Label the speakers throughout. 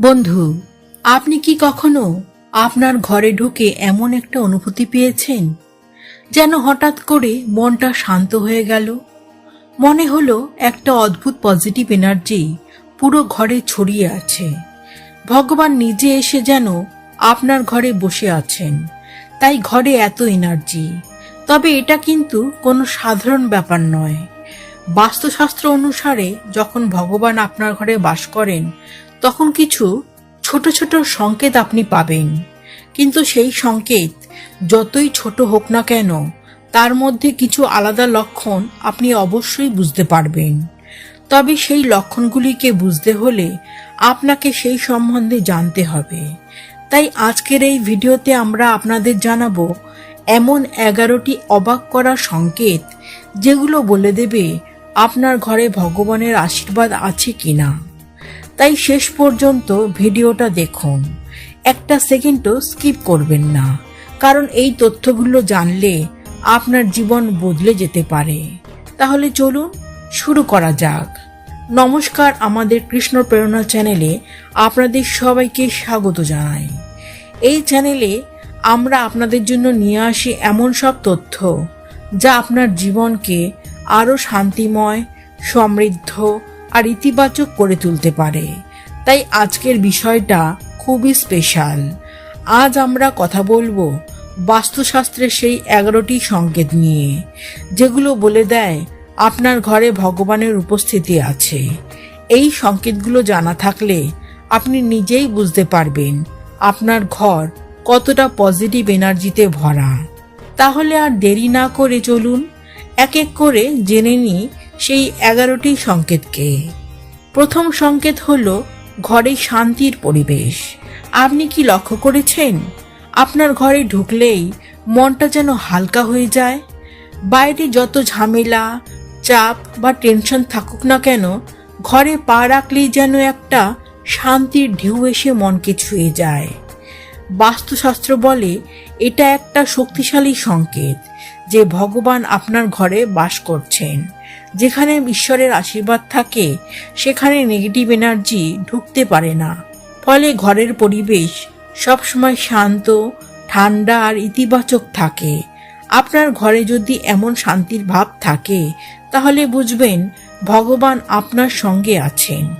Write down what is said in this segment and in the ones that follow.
Speaker 1: বন্ধু, আপনি কি কখনো আপনার ঘরে ঢুকে এমন একটা অনুভূতি পেয়েছেন? যেন হঠাৎ করে মনটা শান্ত হয়ে গেল। মনে হলো একটা অদ্ভুত পজিটিভ এনার্জি পুরো ঘরে ছড়িয়ে আছে। ভগবান নিজে এসে যেন আপনার ঘরে বসে আছেন। তাই ঘরে এত এনার্জি তবে এটা কিন্তু কোনো সাধারণ ব্যাপার নয়। বাস্তুশাস্ত্র অনুসারে যখন ভগবান আপনার ঘরে বাস করেন তখন কিছু ছোট ছোট সংকেত আপনি পাবেন। কিন্তু সেই সংকেত যতই ছোট হোক না কেন, তার মধ্যে কিছু আলাদা লক্ষণ আপনি অবশ্যই বুঝতে পারবেন। তবে সেই লক্ষণগুলিকে বুঝতে হলে আপনাকে সেই সম্বন্ধে জানতে হবে। তাই আজকের এই ভিডিওতে আমরা আপনাদের জানাব, এমন এগারোটি অবাক করা সংকেত যেগুলো বলে দেবে, আপনার ঘরে ভগবানের আশীর্বাদ আছে কিনা। তাই শেষ পর্যন্ত ভিডিওটা দেখুন। একটা সেকেন্ডও স্কিপ করবেন না, কারণ এই তথ্যগুলো জানলে আপনার জীবন বদলে যেতে পারে। তাহলে চলুন শুরু করা যাক। নমস্কার আমাদের কৃষ্ণ প্রেরণা চ্যানেলে আপনাদের সবাইকে স্বাগত জানাই। এই চ্যানেলে আমরা আপনাদের জন্য নিয়ে আসি এমন সব তথ্য যা আপনার জীবনকে আরও শান্তিময়, সমৃদ্ধ আর ইতিবাচক করে তুলতে পারে। তাই আজকের বিষয়টা খুবই স্পেশাল আজ আমরা কথা বলব বাস্তুশাস্ত্রের সেই এগারোটি সংকেত নিয়ে, যেগুলো বলে দেয় আপনার ঘরে ভগবানের উপস্থিতি আছে। এই সংকেতগুলো জানা থাকলে আপনি নিজেই বুঝতে পারবেন আপনার ঘর কতটা পজিটিভ এনার্জিতে ভরা। তাহলে আর দেরি না করে চলুন, এক এক করে জেনে নিই সেই এগারোটি সংকেতকে। প্রথম সংকেত হল, ঘরে শান্তির পরিবেশ। আপনি কি লক্ষ্য করেছেন? আপনার ঘরে ঢুকলেই মনটা যেন হালকা হয়ে যায়। বাইরে যত ঝামেলা, চাপ বা টেনশন থাকুক না কেন, ঘরে পা রাখলেই যেন একটা শান্তির ঢেউ এসে মনকে ছুঁয়ে যায়। বাস্তুশাস্ত্র বলে, এটা একটা শক্তিশালী সংকেত, যে ভগবান আপনার ঘরে বাস করছেন। যেখানে ঈশ্বরের আশীর্বাদ থাকে, সেখানে নেগেটিভ এনার্জি ঢুকতে পারে না। ফলে ঘরের পরিবেশ সবসময় শান্ত, ঠান্ডা আর ইতিবাচক থাকে। আপনার ঘরে যদি এমন শান্তির ভাব থাকে, তাহলে বুঝবেন ভগবান আপনার সঙ্গে আছেন।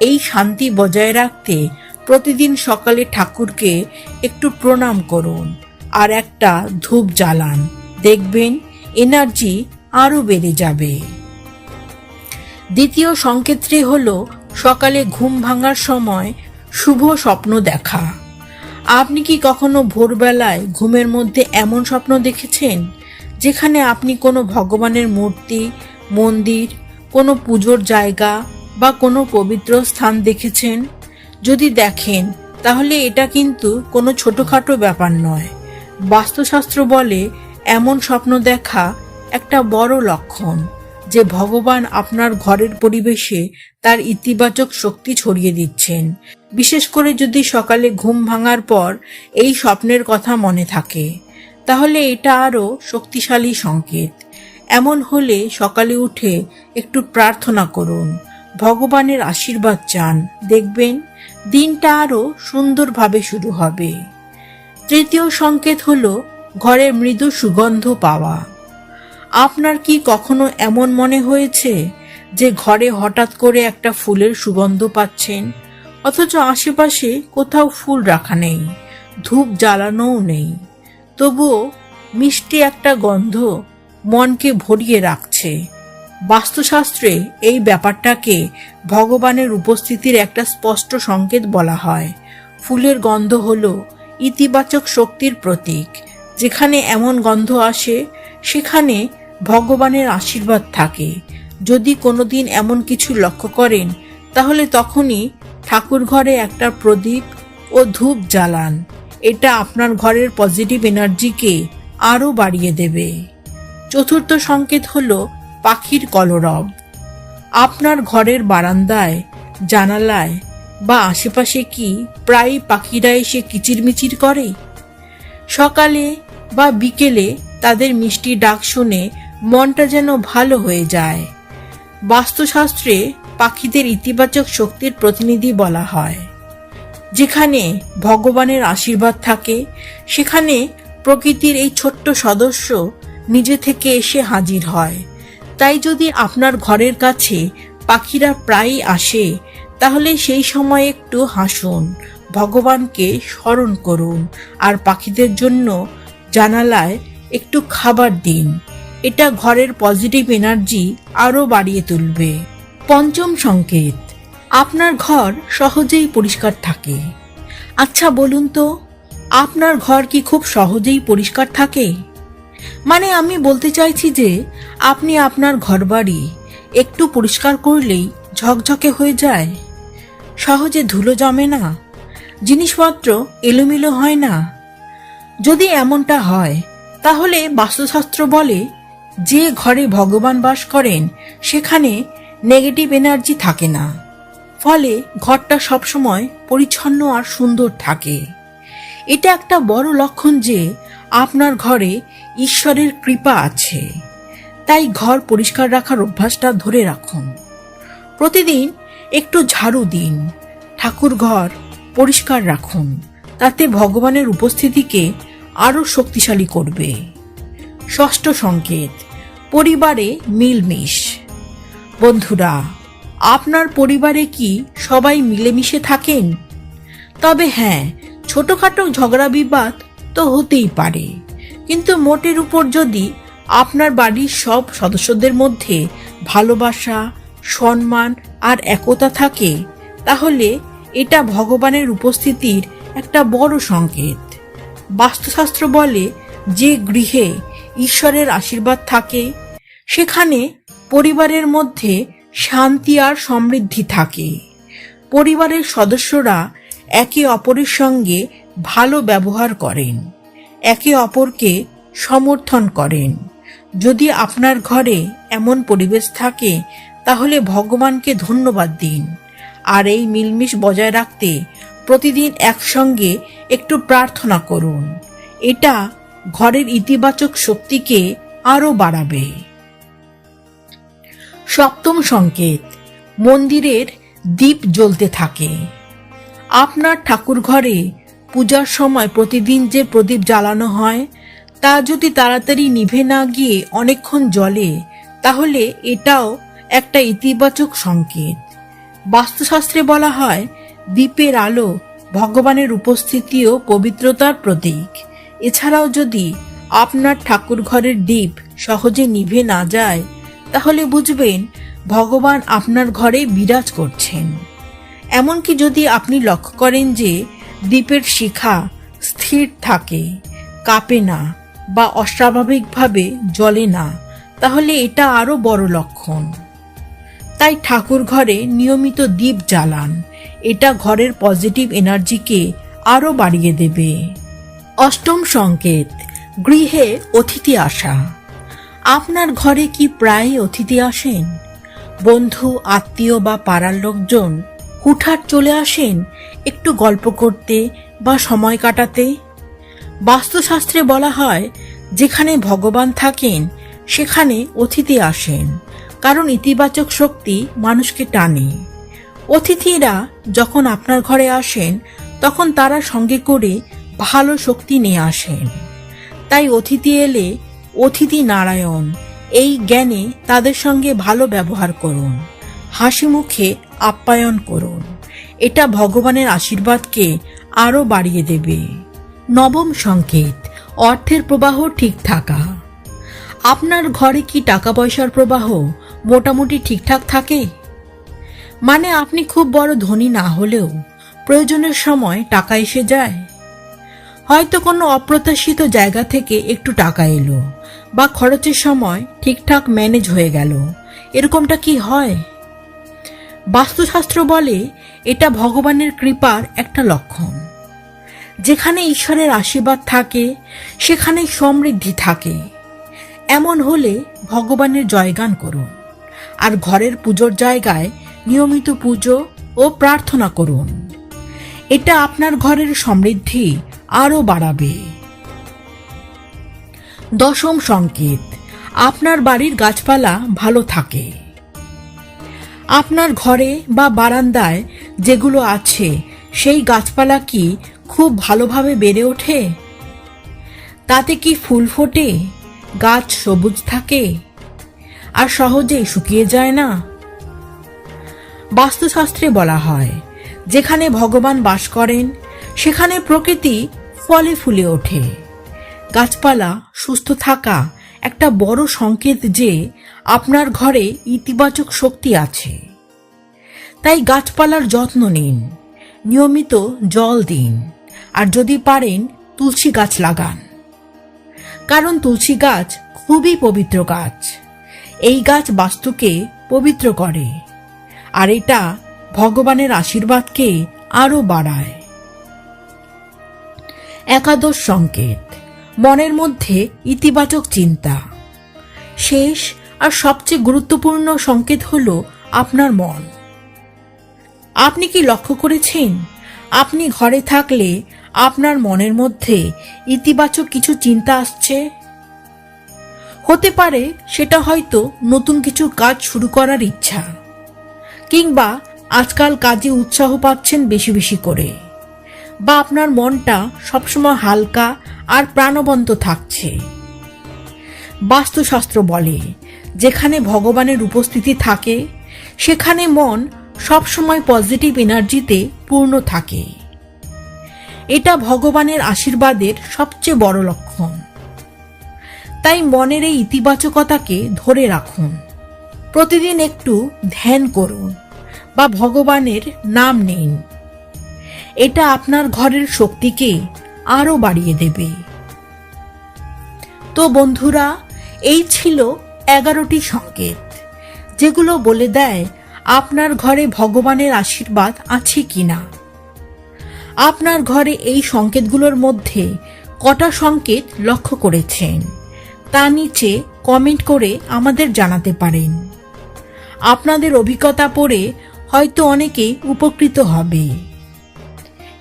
Speaker 1: এই শান্তি বজায় রাখতে প্রতিদিন সকালে ঠাকুরকে একটু প্রণাম করুন আর একটা ধূপ জ্বালান। দেখবেন এনার্জি আরও বেড়ে যাবে। দ্বিতীয় সংকেতটি হল সকালে ঘুম ভাঙার সময় শুভ স্বপ্ন দেখা। আপনি কি কখনো ভোরবেলায় ঘুমের মধ্যে এমন স্বপ্ন দেখেছেন, যেখানে আপনি কোনো ভগবানের মূর্তি, মন্দির, কোনো পুজোর জায়গা বা কোনো পবিত্র স্থান দেখেছেন? যদি দেখেন, তাহলে এটা কিন্তু কোনো ছোটোখাটো ব্যাপার নয়। বাস্তুশাস্ত্র বলে এমন স্বপ্ন দেখা একটা বড় লক্ষণ। যে ভগবান আপনার ঘরের পরিবেশে তার ইতিবাচক শক্তি ছড়িয়ে দিচ্ছেন। বিশেষ করে যদি সকালে ঘুম ভাঙার পর এই স্বপ্নের কথা মনে থাকে, তাহলে এটা আরও শক্তিশালী সংকেত। এমন হলে সকালে উঠে একটু প্রার্থনা করুন, ভগবানের আশীর্বাদ চান। দেখবেন, দিনটা আরও সুন্দরভাবে শুরু হবে। তৃতীয় সংকেত হলো ঘরে মৃদু সুগন্ধ পাওয়া। আপনার কি কখনো এমন মনে হয়েছে যে ঘরে হঠাৎ করে একটা ফুলের সুগন্ধ পাচ্ছেন? অথচ আশেপাশে কোথাও ফুল রাখা নেই, ধূপ জ্বালানোও নেই। তবুও মিষ্টি একটা গন্ধ মনকে ভরিয়ে রাখছে। বাস্তুশাস্ত্রে এই ব্যাপারটাকে ভগবানের উপস্থিতির একটা স্পষ্ট সংকেত বলা হয়। ফুলের গন্ধ হল ইতিবাচক শক্তির প্রতীক। যেখানে এমন গন্ধ আসে, সেখানে ভগবানের আশীর্বাদ থাকে। যদি কোনোদিন এমন কিছু লক্ষ্য করেন, তাহলে তখনই ঠাকুর ঘরে একটা প্রদীপ ও ধূপ জ্বালান। এটা আপনার ঘরের পজিটিভ এনার্জিকে আরও বাড়িয়ে দেবে। চতুর্থ সংকেত হল পাখির কলরব। আপনার ঘরের বারান্দায়, জানালায় বা আশেপাশে কি প্রায় পাখিরা এসে কিচিরমিচির করে? সকালে বা বিকেলে তাদের মিষ্টি ডাক শুনে মনটা যেন ভালো হয়ে যায়। বাস্তুশাস্ত্রে পাখিদের ইতিবাচক শক্তির প্রতিনিধি বলা হয়। যেখানে ভগবানের আশীর্বাদ থাকে, সেখানে প্রকৃতির এই ছোট্ট সদস্য নিজে থেকে এসে হাজির হয়। তাই যদি আপনার ঘরের কাছে পাখিরা প্রায়ই আসে, তাহলে সেই সময় একটু হাসুন, ভগবানকে স্মরণ করুন, আর পাখিদের জন্য জানালায় একটু খাবার দিন। এটা ঘরের পজিটিভ এনার্জি আরও বাড়িয়ে তুলবে। পঞ্চম সংকেত, আপনার ঘর সহজেই পরিষ্কার থাকে। আচ্ছা বলুন তো, আপনার ঘর কি খুব সহজেই পরিষ্কার থাকে? মানে আমি বলতে চাইছি যে, আপনি আপনার ঘরবাড়ি একটু পরিষ্কার করলেই ঝকঝকে হয়ে যায়। সহজে ধুলো জমে না, জিনিসপত্র এলোমেলো হয় না। যদি এমনটা হয়, তাহলে বাস্তুশাস্ত্র বলে যে ঘরে ভগবান বাস করেন, সেখানে নেগেটিভ এনার্জি থাকে না। ফলে ঘরটা সবসময় পরিচ্ছন্ন আর সুন্দর থাকে। এটা একটা বড় লক্ষণ যে আপনার ঘরে ঈশ্বরের কৃপা আছে। তাই ঘর পরিষ্কার রাখার অভ্যাসটা ধরে রাখুন। প্রতিদিন একটু ঝাড়ু দিন। ঠাকুর ঘর পরিষ্কার রাখুন। তাতে ভগবানের উপস্থিতিকে আরও শক্তিশালী করবে। ষষ্ঠ সংকেত, পরিবারে মিলমিশ। বন্ধুরা, আপনার পরিবারে কি সবাই মিলেমিশে থাকেন? তবে হ্যাঁ ছোটখাটো ঝগড়া বিবাদ তো হতেই পারে। কিন্তু মোটের উপর যদি আপনার বাড়ির সব সদস্যদের মধ্যে ভালোবাসা, সম্মান আর একতা থাকে, তাহলে এটা ভগবানের উপস্থিতির একটা বড় সংকেত। বাস্তুশাস্ত্র বলে, যে গৃহে ঈশ্বরের আশীর্বাদ থাকে, সেখানে পরিবারের মধ্যে শান্তি আর সমৃদ্ধি থাকে। পরিবারের সদস্যরা একে অপরের সঙ্গে ভালো ব্যবহার করেন, একে অপরকে সমর্থন করেন। যদি আপনার ঘরে এমন পরিবেশ থাকে, তাহলে ভগবানকে ধন্যবাদ দিন। আর এই মিলমিশ বজায় রাখতে প্রতিদিন একসঙ্গে একটু প্রার্থনা করুন। এটা ঘরের ইতিবাচক শক্তিকে আরও বাড়াবে। সপ্তম সংকেত, মন্দিরের দীপ জ্বলতে থাকে। আপনার ঠাকুর ঘরে পূজার সময় প্রতিদিন যে প্রদীপ জ্বালানো হয়, তা যদি তাড়াতাড়ি নিভে না গিয়ে অনেকক্ষণ জ্বলে, তাহলে এটাও একটা ইতিবাচক সংকেত। বাস্তুশাস্ত্রে বলা হয়, দ্বীপের আলো ভগবানের উপস্থিতি ও পবিত্রতার প্রতীক। এছাড়াও যদি আপনার ঠাকুর ঘরের দ্বীপ সহজে নিভে না যায়, তাহলে বুঝবেন ভগবান আপনার ঘরে বিরাজ করছেন। এমনকি যদি আপনি লক্ষ্য করেন যে দ্বীপের শিখা স্থির থাকে, কাঁপে না বা অস্বাভাবিকভাবে জ্বলে না, তাহলে এটা আরও বড় লক্ষণ। তাই ঠাকুর ঘরে নিয়মিত দ্বীপ জ্বালান, এটা ঘরের পজিটিভ এনার্জিকে আরও বাড়িয়ে দেবে। অষ্টম সংকেত, গৃহে অতিথি আসা। আপনার ঘরে কি প্রায় অতিথি আসেন? বন্ধু, আত্মীয় বা পাড়ার লোকজন হুঠাৎ চলে আসেন একটু গল্প করতে বা সময় কাটাতে? বাস্তুশাস্ত্রে বলা হয়, যেখানে ভগবান থাকেন, সেখানে অতিথি আসেন। কারণ ইতিবাচক শক্তি মানুষকে টানে। অতিথিরা যখন আপনার ঘরে আসেন, তখন তারা সঙ্গে করে ভালো শক্তি নিয়ে আসেন। তাই অতিথি এলে, অতিথি নারায়ণ, এই জ্ঞানে তাদের সঙ্গে ভালো ব্যবহার করুন। হাসি মুখে আপ্যায়ন করুন। এটা ভগবানের আশীর্বাদকে আরও বাড়িয়ে দেবে। নবম সংকেত, অর্থের প্রবাহ ঠিক থাকা। আপনার ঘরে কি টাকা পয়সার প্রবাহ মোটামুটি ঠিকঠাক থাকে? মানে আপনি খুব বড় ধনী না হলেও প্রয়োজনের সময় টাকা এসে যায়। হয়তো কোনো অপ্রত্যাশিত জায়গা থেকে একটু টাকা এলো, বা খরচের সময় ঠিকঠাক ম্যানেজ হয়ে গেল। এরকমটা কি হয়? বাস্তুশাস্ত্র বলে এটা ভগবানের কৃপার একটা লক্ষণ। যেখানে ঈশ্বরের আশীর্বাদ থাকে, সেখানে সমৃদ্ধি থাকে। এমন হলে ভগবানের জয়গান করুন, আর ঘরের পুজোর জায়গায় নিয়মিত পুজো ও প্রার্থনা করুন। এটা আপনার ঘরের সমৃদ্ধি আরও বাড়াবে। দশম সংকেত, আপনার বাড়ির গাছপালা ভালো থাকে। আপনার ঘরে বা বারান্দায় যেগুলো আছে, সেই গাছপালা কি খুব ভালোভাবে বেড়ে ওঠে? তাতে কি ফুল ফোটে? গাছ সবুজ থাকে? আর সহজেই শুকিয়ে যায় না? বাস্তুশাস্ত্রে বলা হয়, যেখানে ভগবান বাস করেন, সেখানে প্রকৃতি ফলে ফুলে ওঠে। গাছপালা, সুস্থ থাকা একটা বড় সংকেত যে আপনার ঘরে ইতিবাচক শক্তি আছে। তাই গাছপালার যত্ন নিন। নিয়মিত জল দিন। আর যদি পারেন, তুলসী গাছ লাগান। কারণ তুলসী গাছ খুবই পবিত্র গাছ। এই গাছ বাস্তুকে পবিত্র করে। আর এটা ভগবানের আশীর্বাদকে আরও বাড়ায়। একাদশ সংকেত। মনের মধ্যে ইতিবাচক চিন্তা। শেষ আর সবচেয়ে গুরুত্বপূর্ণ সংকেত হল আপনার মন। আপনি কি লক্ষ্য করেছেন? আপনি ঘরে থাকলে আপনার মনের মধ্যে ইতিবাচক কিছু চিন্তা আসছে? হতে পারে সেটা হয়তো নতুন কিছু কাজ শুরু করার ইচ্ছা, কিংবা আজকাল কাজে উৎসাহ পাচ্ছেন বেশি বেশি করে। বা আপনার মনটা সবসময় হালকা আর প্রাণবন্ত থাকছে। বাস্তুশাস্ত্র বলে, যেখানে ভগবানের উপস্থিতি থাকে, সেখানে মন সবসময় পজিটিভ এনার্জিতে পূর্ণ থাকে। এটা ভগবানের আশীর্বাদের সবচেয়ে বড় লক্ষণ। তাই মনের এই ইতিবাচকতাকে ধরে রাখুন। প্রতিদিন একটু ধ্যান করুন বা ভগবানের নাম নিন। এটা আপনার ঘরের শক্তিকে আরও বাড়িয়ে দেবে। তো বন্ধুরা, এই ছিল এগারোটি সংকেত, যেগুলো বলে দেয় আপনার ঘরে ভগবানের আশীর্বাদ আছে কি না আপনার ঘরে এই সংকেতগুলোর মধ্যে কটা সংকেত লক্ষ্য করেছেন, তা নিচে কমেন্ট করে আমাদের জানাতে পারেন। আপনাদের অভিজ্ঞতা পড়ে হয়তো অনেকে উপকৃত হবে।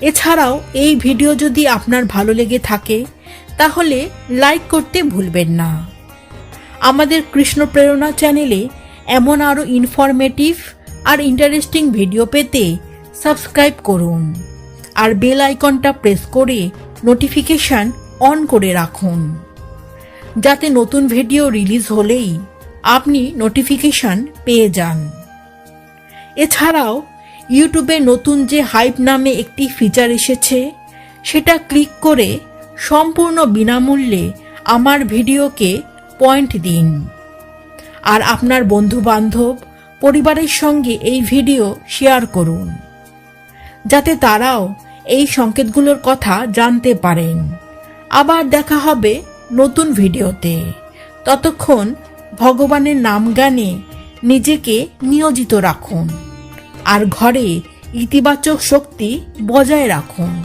Speaker 1: এছাড়াও এই ভিডিও যদি আপনার ভালো লেগে থাকে, তাহলে লাইক করতে ভুলবেন না। আমাদের কৃষ্ণ প্রেরণা চ্যানেলে এমন আরও ইনফরমেটিভ আর ইন্টারেস্টিং ভিডিও পেতে সাবস্ক্রাইব করুন। আর বেল আইকনটা প্রেস করে নোটিফিকেশন অন করে রাখুন। যাতে নতুন ভিডিও রিলিজ হলেই আপনি নোটিফিকেশন পেয়ে যান। এছাড়াও ইউটিউবে নতুন যে হাইপ নামে একটি ফিচার এসেছে, সেটা ক্লিক করে সম্পূর্ণ বিনামূল্যে আমার ভিডিওকে পয়েন্ট দিন। আর আপনার বন্ধু বান্ধব পরিবারের সঙ্গে এই ভিডিও শেয়ার করুন, যাতে তারাও এই সংকেতগুলোর কথা জানতে পারেন। আবার দেখা হবে নতুন ভিডিওতে। ততক্ষণ ভগবানের নাম গানে নিজেকে নিয়োজিত রাখুন। আর ঘরে ইতিবাচক শক্তি বজায় রাখুন।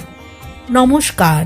Speaker 1: নমস্কার।